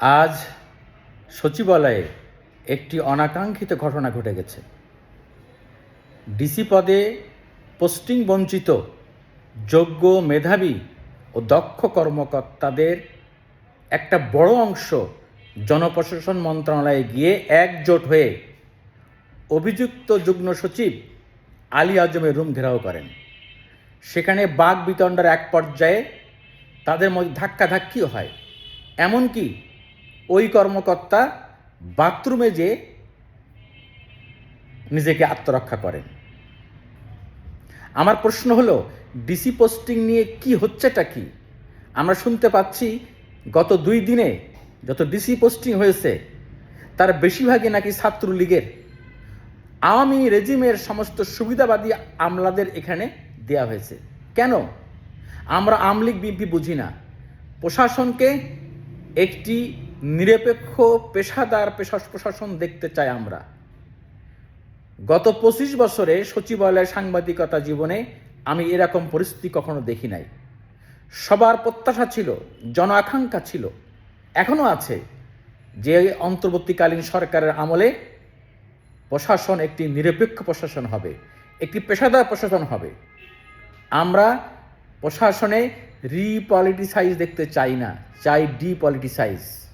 আজ সচিবালয়ে একটি অনাকাঙ্ক্ষিত ঘটনা ঘটে গেছে। ডিসি পদে পোস্টিং বঞ্চিত যোগ্য মেধাবী ও দক্ষ কর্মকর্তাদের একটা বড় অংশ জনপ্রশাসন মন্ত্রণালয়ে গিয়ে একজোট হয়ে অভিযুক্ত যুগ্ম সচিব আলী আজমের রুম ঘেরাও করেন। সেখানে বাঘ বিতণ্ডার এক পর্যায়ে তাদের মধ্যে ধাক্কাধাক্কিও হয়। এমনকি ওই কর্মকর্তা বাথরুমে যে নিজেকে আত্মরক্ষা করেন। আমার প্রশ্ন হলো ডিসি পোস্টিং নিয়ে কি হচ্ছেটা কি? আমরা শুনতে পাচ্ছি গত দুই দিনে যত ডিসি পোস্টিং হয়েছে, তার বেশিরভাগই নাকি ছাত্রলীগের। আওয়ামী রেজিমের সমস্ত সুবিধাবাদী আমলাদের এখানে দেয়া হয়েছে। কেন? আমরা আমলিগ বিপি বুঝি না। প্রশাসনকে একটি নিরপেক্ষ পেশাদার পেশা প্রশাসন দেখতে চাই আমরা। গত পঁচিশ বছরে সচিবালয় সাংবাদিকতা জীবনে আমি এরকম পরিস্থিতি কখনো দেখি নাই। সবার প্রত্যাশা ছিল, জন আকাঙ্ক্ষা ছিল এখনও আছে যে অন্তর্বর্তীকালীন সরকারের আমলে প্রশাসন একটি নিরপেক্ষ প্রশাসন হবে, একটি পেশাদার প্রশাসন হবে। আমরা প্রশাসনে রিপলিটিসাইজ দেখতে চাই না, চাই ডিপলিটিসাইজ।